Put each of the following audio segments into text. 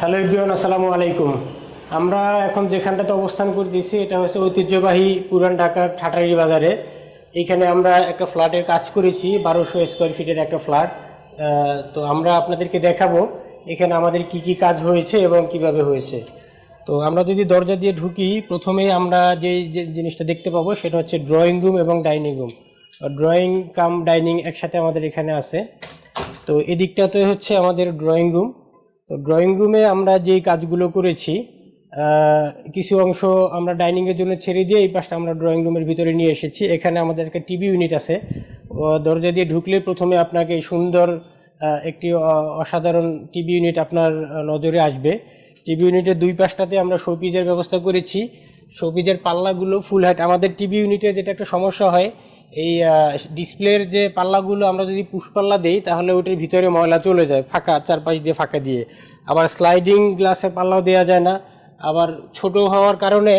Hello ইব্রিয়ান আসসালামু আলাইকুম। আমরা এখন যেখানটাতে অবস্থান করে দিয়েছি এটা হচ্ছে ঐতিহ্যবাহী পুরান ঢাকার ঠাটারি বাজারে। এইখানে আমরা একটা ফ্ল্যাটের কাজ করেছি, বারোশো স্কোয়ার ফিটের একটা ফ্ল্যাট। তো আমরা আপনাদেরকে দেখাবো এখানে আমাদের কি কি কাজ হয়েছে এবং কীভাবে হয়েছে। তো আমরা যদি দরজা দিয়ে ঢুকি, প্রথমে আমরা যে জিনিসটা দেখতে পাবো, সেটা হচ্ছে ড্রয়িং রুম এবং dining room drawing cum dining একসাথে আমাদের এখানে আছে। তো এদিকটাতে হচ্ছে আমাদের ড্রয়িং রুম তো ড্রয়িং রুমে আমরা যেই কাজগুলো করেছি কিছু অংশ আমরা ডাইনিংয়ের জন্য ছেড়ে দিয়ে এই পাশটা আমরা ড্রয়িং রুমের ভিতরে নিয়ে এসেছি। এখানে আমাদের একটা টিভি ইউনিট আছে। দরজা দিয়ে ঢুকলে প্রথমে আপনাকে সুন্দর একটি অসাধারণ টিভি ইউনিট আপনার নজরে আসবে। টিভি ইউনিটের দুই পাশটাতে আমরা শোপিজের ব্যবস্থা করেছি। শোপিজের পাল্লাগুলো ফুল হাইট আমাদের টিভি ইউনিটে যেটা একটা সমস্যা হয় এই ডিসপ্লের যে পাল্লাগুলো আমরা যদি পুষ্পাল্লা দেই, তাহলে ওটার ভিতরে ময়লা চলে যায়, ফাঁকা, চারপাশ দিয়ে ফাঁকা দিয়ে। আবার স্লাইডিং গ্লাসের পাল্লাও দেওয়া যায় না। আবার ছোট হওয়ার কারণে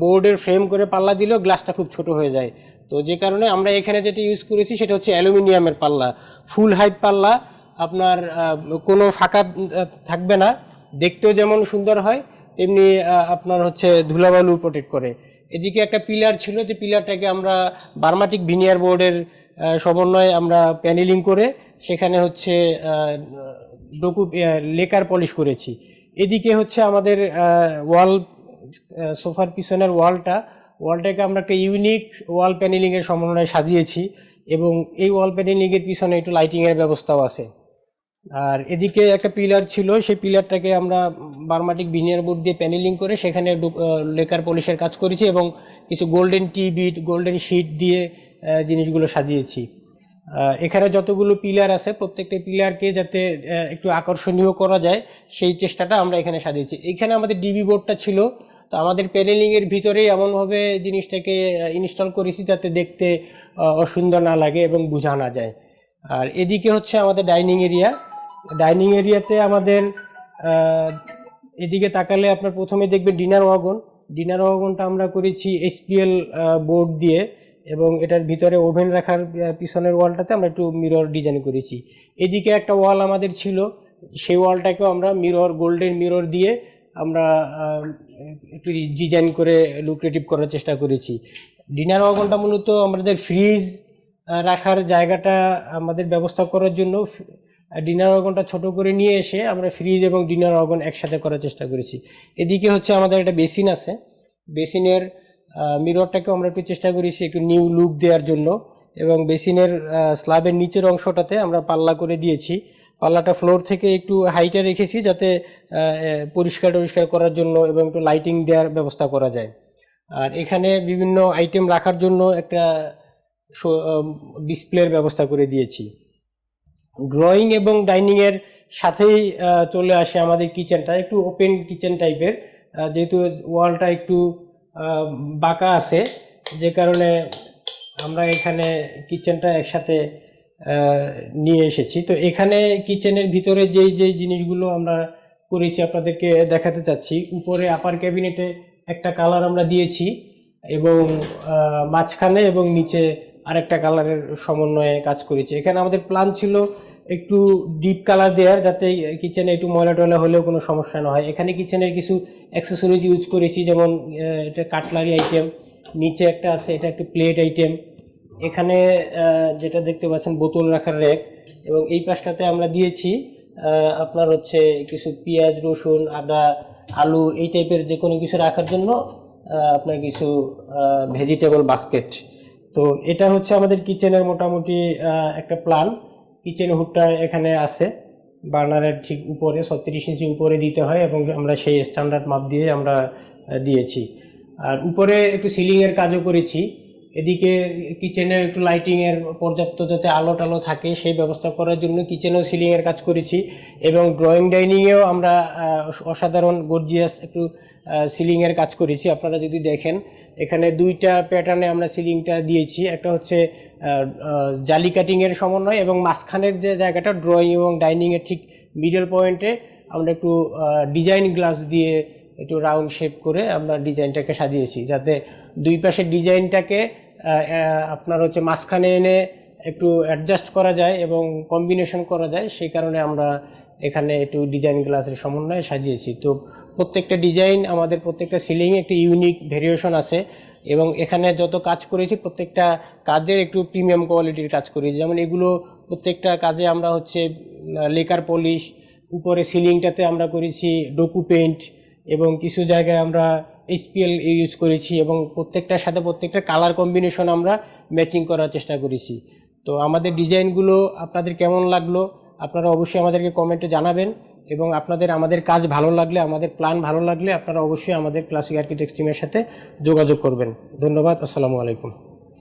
বোর্ডের ফ্রেম করে পাল্লা দিলেও গ্লাসটা খুব ছোট হয়ে যায়। তো যে কারণে আমরা এখানে যেটা ইউজ করেছি, সেটা হচ্ছে অ্যালুমিনিয়ামের পাল্লা। ফুল হাইট পাল্লা, আপনার কোনো ফাঁকা থাকবে না। দেখতেও যেমন সুন্দর হয়, তেমনি আপনার হচ্ছে ধুলাবালু প্রোটেক্ট করে। এদিকে একটা পিলার ছিল, যে পিলারটাকে আমরা বার্মাটিক ভিনিয়ার বোর্ডের সমন্বয়ে আমরা প্যানেলিং করে সেখানে হচ্ছে ডোকু লেকার পলিশ করেছি। এদিকে হচ্ছে আমাদের ওয়াল সোফার পিছনের ওয়ালটা, ওয়ালটাকে আমরা একটা ইউনিক ওয়াল প্যানেলিংয়ের সমন্বয়ে সাজিয়েছি এবং এই ওয়াল প্যানেলিংয়ের পিছনে একটু লাইটিংয়ের ব্যবস্থাও আছে। আর এদিকে একটা পিলার ছিল, সেই পিলারটাকে আমরা বার্মাটিক বিনিয়ার বোর্ড দিয়ে প্যানেলিং করে সেখানে লেকার পলিশের কাজ করেছি এবং কিছু গোল্ডেন টি বিট গোল্ডেন শিট দিয়ে জিনিসগুলো সাজিয়েছি। এখানে যতগুলো পিলার আছে, প্রত্যেকটা পিলারকে যাতে একটু আকর্ষণীয় করা যায়, সেই চেষ্টাটা আমরা এখানে সাজিয়েছি। এখানে আমাদের ডিবি বোর্ডটা ছিল, তো আমাদের প্যানেলিংয়ের ভিতরেই এমনভাবে জিনিসটাকে ইনস্টল করেছি যাতে দেখতে অসুন্দর না লাগে এবং বোঝা না যায়। আর এদিকে হচ্ছে আমাদের ডাইনিং এরিয়া ডাইনিং এরিয়াতে আমাদের এদিকে তাকালে আপনার প্রথমে দেখবেন ডিনার ওয়াগন। ডিনার ওয়াগনটা আমরা করেছি এসপিএল বোর্ড দিয়ে এবং এটার ভিতরে ওভেন রাখার পিছনের ওয়ালটাতে আমরা একটু মিরর ডিজাইন করেছি। এদিকে একটা ওয়াল আমাদের ছিল, সেই ওয়ালটাকেও আমরা মিরর, গোল্ডেন মিরর দিয়ে আমরা একটু ডিজাইন করে লুক্রেটিভ করার চেষ্টা করেছি। ডিনার ওয়াগনটা মূলত আমাদের ফ্রিজ রাখার জায়গাটা আমাদের ব্যবস্থা করার জন্য ডিনার অগনটা ছোট করে নিয়ে এসে আমরা ফ্রিজ এবং ডিনার অগন একসাথে করার চেষ্টা করেছি। এদিকে হচ্ছে আমাদের একটা বেসিন আছে। বেসিনের মিররটাকেও আমরা একটু চেষ্টা করেছি একটু নিউ লুক দেওয়ার জন্য এবং বেসিনের স্ল্যাবের নিচের অংশটাতে আমরা পাল্লা করে দিয়েছি। পাল্লাটা ফ্লোর থেকে একটু হাইটে রেখেছি যাতে পরিষ্কার টরিষ্কার করার জন্য এবং একটু লাইটিং দেওয়ার ব্যবস্থা করা যায়। আর এখানে বিভিন্ন আইটেম রাখার জন্য একটা ডিসপ্লের ব্যবস্থা করে দিয়েছি। ড্রয়িং এবং ডাইনিংয়ের সাথেই চলে আসে আমাদের কিচেনটা একটু ওপেন কিচেন টাইপের যেহেতু ওয়ালটা একটু বাঁকা আছে, যে কারণে আমরা এখানে কিচেনটা একসাথে নিয়ে এসেছি। তো এখানে কিচেনের ভিতরে যেই যেই জিনিসগুলো আমরা করেছি, আপনাদেরকে দেখাতে চাচ্ছি, উপরে আপার ক্যাবিনেটে একটা কালার আমরা দিয়েছি এবং মাঝখানে এবং নিচে আরেকটা কালারের সমন্বয়ে কাজ করেছি। এখানে আমাদের প্ল্যান ছিল একটু ডিপ কালার দেওয়ার যাতে কিচেনে একটু ময়লা টয়লা হলেও কোনো সমস্যা না হয়। এখানে কিচেনের কিছু অ্যাক্সেসরিজ ইউজ করেছি, যেমন এটা কাটলারি আইটেম নিচে একটা আছে, এটা একটু প্লেট আইটেম এখানে যেটা দেখতে পাচ্ছেন, বোতল রাখার র্যাক এবং এই পাশটাতে আমরা দিয়েছি আপনার হচ্ছে কিছু পেঁয়াজ, রসুন, আদা, আলু এই টাইপের যে কোনো কিছু রাখার জন্য আপনার কিছু ভেজিটেবল বাস্কেট তো এটা হচ্ছে আমাদের কিচেনের মোটামুটি একটা প্ল্যান কিচেন হুডটা এখানে আছে। বার্নারের ঠিক উপরে, ছত্রিশ ইঞ্চি উপরে দিতে হয় এবং আমরা সেই স্ট্যান্ডার্ড মাপ দিয়ে আমরা দিয়েছি। আর উপরে একটু সিলিংয়ের কাজও করেছি। এদিকে কিচেনে একটু লাইটিংয়ের পর্যাপ্ত যাতে আলো টালো থাকে, সেই ব্যবস্থা করার জন্য কিচেনেও সিলিংয়ের কাজ করেছি এবং ড্রয়িং ডাইনিংয়েও আমরা অসাধারণ গর্জিয়াস একটু সিলিংয়ের কাজ করেছি। আপনারা যদি দেখেন, এখানে দুইটা প্যাটার্নে আমরা সিলিংটা দিয়েছি। একটা হচ্ছে জালি কাটিংয়ের সমন্বয় এবং মাঝখানের যে জায়গাটা ড্রয়িং এবং ডাইনিংয়ের ঠিক মিডল পয়েন্টে আমরা একটু ডিজাইন গ্লাস দিয়ে একটু রাউন্ড শেপ করে আমরা ডিজাইনটাকে সাজিয়েছি। যাতে দুই পাশের ডিজাইনটাকে আপনার হচ্ছে মাঝখানে এনে একটু অ্যাডজাস্ট করা যায় এবং কম্বিনেশন করা যায়, সেই কারণে আমরা এখানে একটু ডিজাইন গ্লাসের সমন্বয়ে সাজিয়েছি। তো প্রত্যেকটা ডিজাইন আমাদের প্রত্যেকটা সিলিংয়ে একটি ইউনিক ভেরিয়েশন আছে এবং এখানে যত কাজ করেছি, প্রত্যেকটা কাজের একটু প্রিমিয়াম কোয়ালিটির কাজ করেছি। যেমন এগুলো প্রত্যেকটা কাজে আমরা হচ্ছে লেকার পলিশ উপরে সিলিংটাতে আমরা করেছি ডোকু পেইন্ট এবং কিছু জায়গায় আমরা এইচপিএল ইউজ করেছি এবং প্রত্যেকটার সাথে প্রত্যেকটা কালার কম্বিনেশন আমরা ম্যাচিং করার চেষ্টা করেছি। তো আমাদের ডিজাইনগুলো আপনাদের কেমন লাগল আপনারা অবশ্যই আমাদেরকে কমেন্টে জানাবেন এবং আপনাদের, আমাদের কাজ ভালো লাগলে, আমাদের প্ল্যান ভালো লাগলে আপনারা অবশ্যই আমাদের ক্লাসিক আর্কিটেক্ট টিমের সাথে যোগাযোগ করবেন। ধন্যবাদ, আসসালামু আলাইকুম।